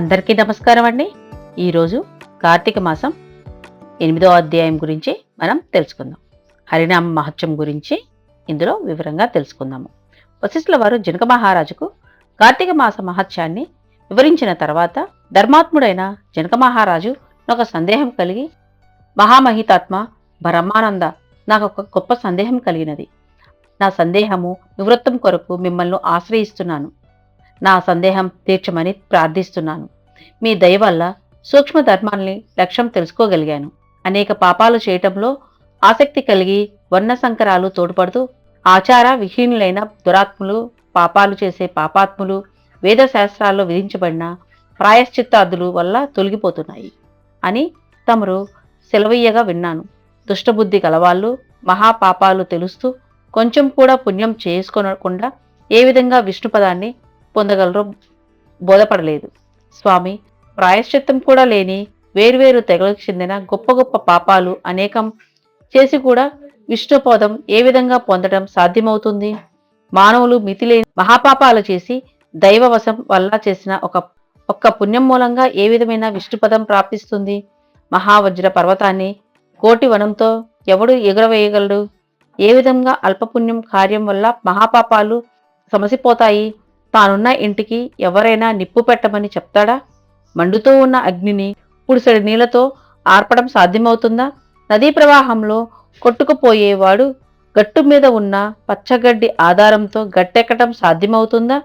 అందరికీ నమస్కారం అండి. ఈరోజు కార్తీక మాసం ఎనిమిదో అధ్యాయం గురించి మనం తెలుసుకుందాం. హరినామ మహత్యం గురించి ఇందులో వివరంగా తెలుసుకుందాము. వశిష్ఠుల వారు జనక మహారాజుకు కార్తీక మాస మహత్యాన్ని వివరించిన తర్వాత ధర్మాత్ముడైన జనక మహారాజు ఒక సందేహం కలిగి మహామహితాత్మ బ్రహ్మానంద నాకు ఒక గొప్ప సందేహం కలిగినది. నా సందేహము నివృత్తం కొరకు మిమ్మల్ని ఆశ్రయిస్తున్నాను. నా సందేహం తీర్చమని ప్రార్థిస్తున్నాను. మీ దయ వల్ల సూక్ష్మ ధర్మాల్ని లక్ష్యం తెలుసుకోగలిగాను. అనేక పాపాలు చేయటంలో ఆసక్తి కలిగి వర్ణ సంకరాలు తోడ్పడుతూ ఆచార విహీనులైన దురాత్ములు పాపాలు చేసే పాపాత్ములు వేదశాస్త్రాల్లో విధించబడిన ప్రాయశ్చిత్తాదులు వల్ల తొలగిపోతున్నాయి అని తమరు సెలవయ్యగా విన్నాను. దుష్టబుద్ధి గలవాళ్ళు మహాపాపాలు తెలుస్తూ కొంచెం కూడా పుణ్యం చేసుకోనకుండా ఏ విధంగా విష్ణుపదాన్ని పొందగలరో బోధపడలేదు. స్వామి ప్రాయశ్చిత్తం కూడా లేని వేర్వేరు తెగలకు చెందిన గొప్ప గొప్ప పాపాలు అనేకం చేసి కూడా విష్ణుపదం ఏ విధంగా పొందడం సాధ్యమవుతుంది? మానవులు మితిలేని మహాపాపాలు చేసి దైవవశం వల్ల చేసిన ఒక ఒక్క పుణ్యం మూలంగా ఏ విధమైన విష్ణుపదం ప్రాప్తిస్తుంది? మహావజ్ర పర్వతాన్ని కోటి వనంతో ఎవడు ఎగురవేయగలడు? ఏ విధంగా అల్పపుణ్యం కార్యం వల్ల మహాపాపాలు సమసిపోతాయి? తానున్న ఇంటికి ఎవరైనా నిప్పు పెట్టమని చెప్తాడా? మండుతూ ఉన్న అగ్నిని పుడిసెడి నీళ్ళతో ఆర్పడం సాధ్యమవుతుందా? నదీ ప్రవాహంలో కొట్టుకుపోయేవాడు గట్టు మీద ఉన్న పచ్చగడ్డి ఆధారంతో గట్టెక్కటం సాధ్యమవుతుందా?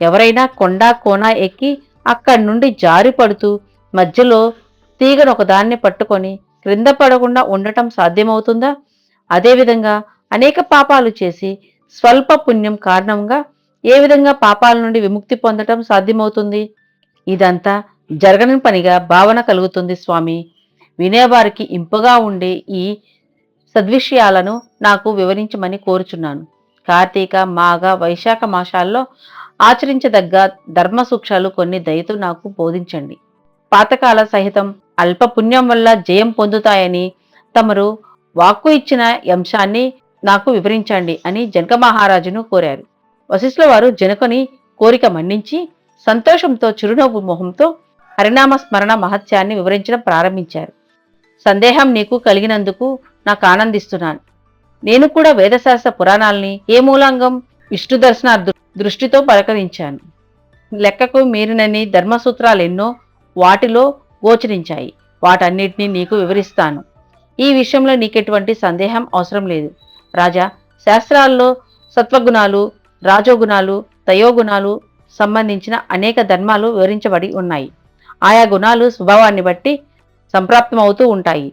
ఎవరైనా కొండ కోన ఎక్కి అక్కడి నుండి జారి పడుతూ మధ్యలో తీగను ఒకదాన్ని పట్టుకొని క్రింద పడకుండా ఉండటం సాధ్యమవుతుందా? అదేవిధంగా అనేక పాపాలు చేసి స్వల్ప పుణ్యం కారణంగా ఏ విధంగా పాపాల నుండి విముక్తి పొందటం సాధ్యమవుతుంది? ఇదంతా జరగని పనిగా భావన కలుగుతుంది స్వామి. వినేవారికి ఇంపుగా ఉండే ఈ సద్విషయాలను నాకు వివరించమని కోరుచున్నాను. కార్తీక మాఘ వైశాఖ మాసాల్లో ఆచరించదగ్గ ధర్మ సూక్షాలు కొన్ని దయతో నాకు బోధించండి. పాతకాల సహితం అల్ప పుణ్యం వల్ల జయం పొందుతాయని తమరు వాక్కు ఇచ్చిన అంశాన్ని నాకు వివరించండి అని జనక మహారాజును కోరారు. వశిష్ఠుల వారు జనకుని కోరిక మన్నించి సంతోషంతో చిరునవ్వు మొహంతో హరినామ స్మరణ మహత్యాన్ని వివరించడం ప్రారంభించారు. సందేహం నీకు కలిగినందుకు నాకు ఆనందిస్తున్నాను. నేను కూడా వేదశాస్త్ర పురాణాల్ని ఏ మూలాంగం విష్ణు దర్శన దృష్టితో పలకరించాను. లెక్కకు మీరినని ధర్మసూత్రాలెన్నో వాటిలో గోచరించాయి. వాటన్నిటినీ నీకు వివరిస్తాను. ఈ విషయంలో నీకెటువంటి సందేహం అవసరం లేదు. రాజా శాస్త్రాల్లో సత్వగుణాలు రాజోగుణాలు తయోగుణాలు సంబంధించిన అనేక ధర్మాలు వివరించబడి ఉన్నాయి. ఆయా గుణాలు స్వభావాన్ని బట్టి సంప్రాప్తమవుతూ ఉంటాయి.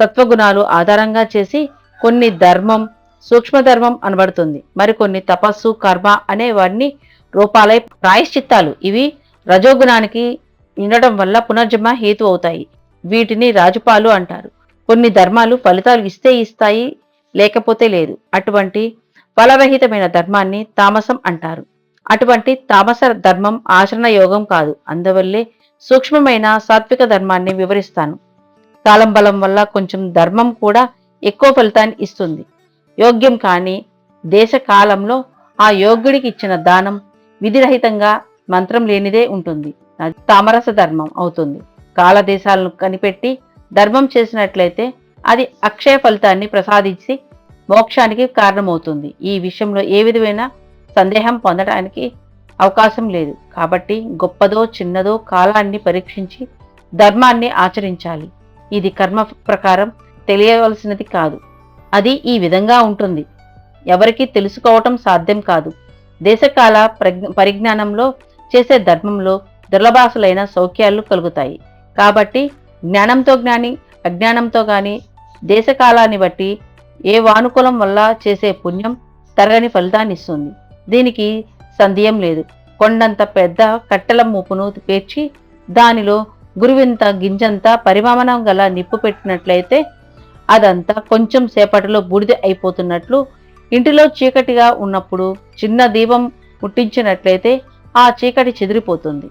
సత్వగుణాలు ఆధారంగా చేసి కొన్ని ధర్మం సూక్ష్మధర్మం అనబడుతుంది. మరికొన్ని తపస్సు కర్మ అనే వాటిని రూపాలై ప్రాయశ్చిత్తాలు. ఇవి రజోగుణానికి ఉండటం వల్ల పునర్జన్మ హేతు అవుతాయి. వీటిని రాజుపాలు అంటారు. కొన్ని ధర్మాలు ఫలితాలు ఇస్తే ఇస్తాయి లేకపోతే లేదు. అటువంటి ఫలరహితమైన ధర్మాన్ని తామసం అంటారు. అటువంటి తామస ధర్మం ఆచరణ యోగం కాదు. అందువల్లే సూక్ష్మమైన సాత్విక ధర్మాన్ని వివరిస్తాను. కాలం బలం వల్ల కొంచెం ధర్మం కూడా ఎక్కువ ఫలితాన్ని ఇస్తుంది. యోగ్యం కానీ దేశ కాలంలో ఆ యోగ్యుడికి ఇచ్చిన దానం విధిరహితంగా మంత్రం లేనిదే ఉంటుంది. అది తామరస ధర్మం అవుతుంది. కాలదేశాలను కనిపెట్టి ధర్మం చేసినట్లయితే అది అక్షయ ఫలితాన్ని ప్రసాదించి మోక్షానికి కారణమవుతుంది. ఈ విషయంలో ఏ విధమైన సందేహం పొందడానికి అవకాశం లేదు. కాబట్టి గొప్పదో చిన్నదో కాలాన్ని పరీక్షించి ధర్మాన్ని ఆచరించాలి. ఇది కర్మ ప్రకారం తెలియవలసినది కాదు. అది ఈ విధంగా ఉంటుంది. ఎవరికి తెలుసుకోవటం సాధ్యం కాదు. దేశకాల పరిజ్ఞానంలో చేసే ధర్మంలో దుర్లభాసులైన సౌఖ్యాలు కలుగుతాయి. కాబట్టి జ్ఞానంతో జ్ఞాని అజ్ఞానంతో కానీ దేశకాలాన్ని బట్టి ఏ వానుకూలం వల్ల చేసే పుణ్యం తరగని ఫలితాన్ని ఇస్తుంది దీనికి సందేహం లేదు. కొండంత పెద్ద కట్టెల మూపును పేర్చి దానిలో గురువింత గింజంత పరిమాణం గల నిప్పు పెట్టినట్లయితే అదంతా కొంచెం సేపటిలో బూడిద అయిపోతున్నట్లు ఇంటిలో చీకటిగా ఉన్నప్పుడు చిన్న దీపం ముట్టించినట్లయితే ఆ చీకటి చెదిరిపోతుంది.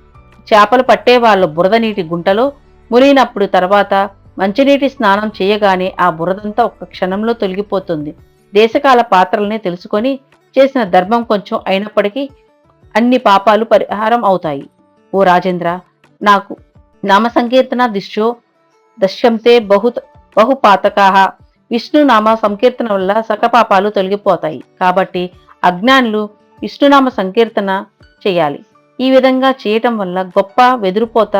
చేపలు పట్టే వాళ్ళు బురద నీటి గుంటలో మునిగినప్పుడు తర్వాత మంచినీటి స్నానం చేయగానే ఆ బురదంతా ఒక్క క్షణంలో తొలగిపోతుంది. దేశకాల పాత్రల్ని తెలుసుకొని చేసిన ధర్మం కొంచెం అయినప్పటికీ అన్ని పాపాలు పరిహారం అవుతాయి. ఓ రాజేంద్ర నాకు నామ సంకీర్తన దిశ్యో దశ్యంతే బహు బహుపాతకాహ విష్ణు నామ సంకీర్తన వల్ల సకపాపాలు తొలగిపోతాయి. కాబట్టి అజ్ఞానులు విష్ణునామ సంకీర్తన చేయాలి. ఈ విధంగా చేయటం వల్ల గొప్ప వెదురుపోత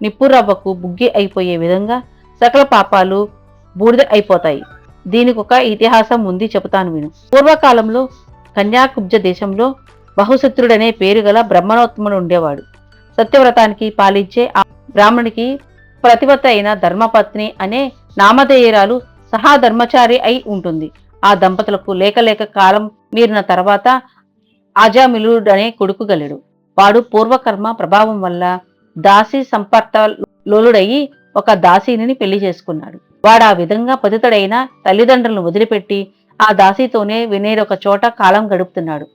నిప్పురవ్వకు బుగ్గి అయిపోయే విధంగా సకల పాపాలు బూడిద అయిపోతాయి. దీనికి ఒక ఇతిహాసం ఉంది చెబుతాను విను. పూర్వకాలంలో కన్యాకుబ్జ దేశంలో బహుశత్రుడనే పేరు గల బ్రహ్మణోత్తముడు ఉండేవాడు. సత్యవ్రతానికి పాలించే ఆ బ్రాహ్మణునికి ప్రతివత అయిన ధర్మపత్ని అనే నామధేయరాలు సహా ధర్మచారి అయి ఉంటుంది. ఆ దంపతులకు లేకలేక కాలం మీరిన తర్వాత అజామిలుడనే కొడుకు గలడు. వాడు పూర్వకర్మ ప్రభావం వల్ల దాసి సంపర్త లోలుడయి ఒక దాసీని పెళ్ళి చేసుకున్నాడు. వాడు ఆ విధంగా పతితుడైన తల్లిదండ్రులను వదిలిపెట్టి ఆ దాసీతోనే వినేరొక చోట కాలం గడుపుతున్నాడు.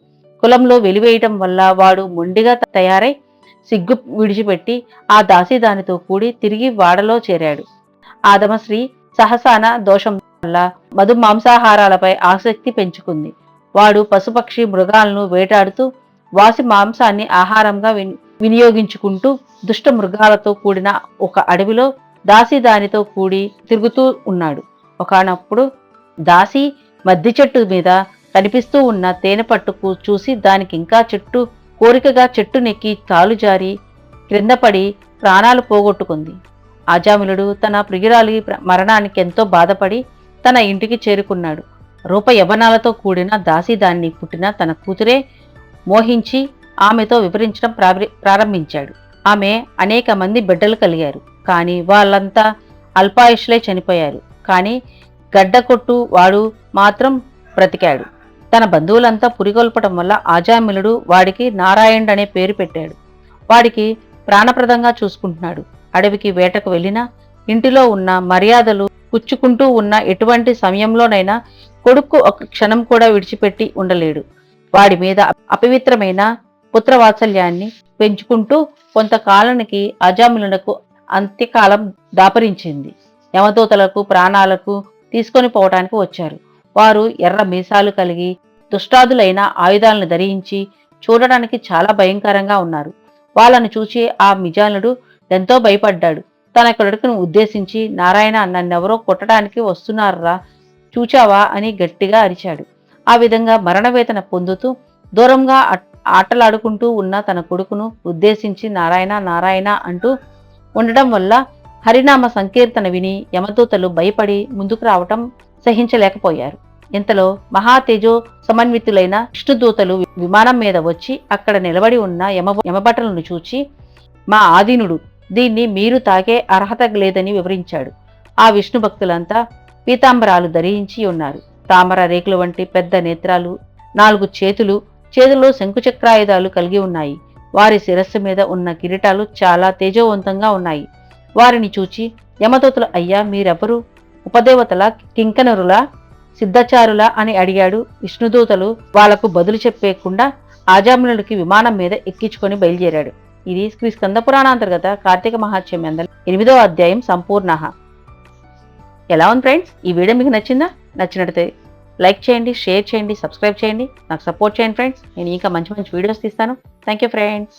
కులంలో వెలివేయటం వల్ల వాడు మొండిగా తయారై సిగ్గు విడిచిపెట్టి ఆ దాసి దానితో కూడి తిరిగి వాడలో చేరాడు. ఆదమశ్రీ సహసాన దోషం వల్ల మధు మాంసాహారాలపై ఆసక్తి పెంచుకుంది. వాడు పశుపక్షి మృగాలను వేటాడుతూ వాసి మాంసాన్ని ఆహారంగా వినియోగించుకుంటూ దుష్ట మృగాలతో కూడిన ఒక అడవిలో దాసి దానితో కూడి తిరుగుతూ ఉన్నాడు. ఒకనప్పుడు దాసి మద్ది చెట్టు మీద కనిపిస్తూ ఉన్న తేనె పట్టుకు చూసి దానికి ఇంకా చెట్టు కోరికగా చెట్టు నెక్కి తాలు జారి క్రిందపడి ప్రాణాలు పోగొట్టుకుంది. ఆజామిలుడు తన ప్రియురాలి మరణానికి ఎంతో బాధపడి తన ఇంటికి చేరుకున్నాడు. రూప యవనాలతో కూడిన దాసి దాన్ని పుట్టిన తన కూతురే మోహించి ఆమెతో వివరించడం ప్రారంభించాడు. ఆమె అనేక మంది బిడ్డలు కలిగారు. కానీ వాళ్ళంతా అల్పాయుష్లే చనిపోయారు. కానీ గడ్డకొట్టు వాడు మాత్రం బ్రతికాడు. తన బంధువులంతా పురిగొల్పడం వల్ల ఆజామిలుడు వాడికి నారాయణుడు అనే పేరు పెట్టాడు. వాడికి ప్రాణప్రదంగా చూసుకుంటున్నాడు. అడవికి వేటకు వెళ్ళినా ఇంటిలో ఉన్న మర్యాదలు పుచ్చుకుంటూ ఉన్న ఎటువంటి సమయంలోనైనా కొడుకు ఒక క్షణం కూడా విడిచిపెట్టి ఉండలేడు. వాడి మీద అపవిత్రమైన పుత్రవాత్సల్యాన్ని పెంచుకుంటూ కొంతకాలానికి అజామిలునకు అంత్యకాలం దాపరించింది. యమదూతలకు ప్రాణాలకు తీసుకొని పోవటానికి వచ్చారు. వారు ఎర్ర మీసాలు కలిగి దుష్టాదులైన ఆయుధాలను ధరించి చూడడానికి చాలా భయంకరంగా ఉన్నారు. వాళ్ళను చూసి ఆ మిజానుడు ఎంతో భయపడ్డాడు. తన కొడుకును ఉద్దేశించి నారాయణ నన్నెవరో కొట్టడానికి వస్తున్నారా? చూచావా? అని గట్టిగా అరిచాడు. ఆ విధంగా మరణవేతన పొందుతూ దూరంగా ఆటలాడుకుంటూ ఉన్న తన కొడుకును ఉద్దేశించి నారాయణ నారాయణ అంటూ ఉండడం వల్ల హరినామ సంకీర్తన విని యమదూతలు భయపడి ముందుకు రావటం సహించలేకపోయారు. ఇంతలో మహాతేజో సమన్వితులైన విష్ణుదూతలు విమానం మీద వచ్చి అక్కడ నిలబడి ఉన్న యమ యమభటలను చూచి మా ఆధీనుడు దీన్ని మీరు తాకే అర్హత లేదని వివరించాడు ఆ విష్ణు భక్తులంతా పీతాంబరాలు ధరించి ఉన్నారు. తామర రేకులు వంటి పెద్ద నేత్రాలు నాలుగు చేతులు చేతుల్లో శంకుచక్రాయుధాలు కలిగి ఉన్నాయి. వారి శిరస్సు మీద ఉన్న కిరీటాలు చాలా తేజోవంతంగా ఉన్నాయి. వారిని చూచి యమదూతలు అయ్యా మీరెవరు? ఉపదేవతల కింకనరుల సిద్ధచారుల? అని అడిగాడు. విష్ణుదూతలు వాళ్ళకు బదులు చెప్పేయకుండా ఆజామునుడికి విమానం మీద ఎక్కించుకొని బయలుదేరాడు. ఇది శ్రీ స్కంద పురాణాంతర్గత కార్తీక మహాత్మ్యం అందరి ఎనిమిదో అధ్యాయం సంపూర్ణ. ఎలా ఉంది ఫ్రెండ్స్? ఈ వీడియో మీకు నచ్చిందా? నచ్చినట్లయితే లైక్ చేయండి షేర్ చేయండి సబ్స్క్రైబ్ చేయండి. నాకు సపోర్ట్ చేయండి ఫ్రెండ్స్. నేను ఇంకా మంచి మంచి వీడియోస్ తీస్తాను. Thank you friends.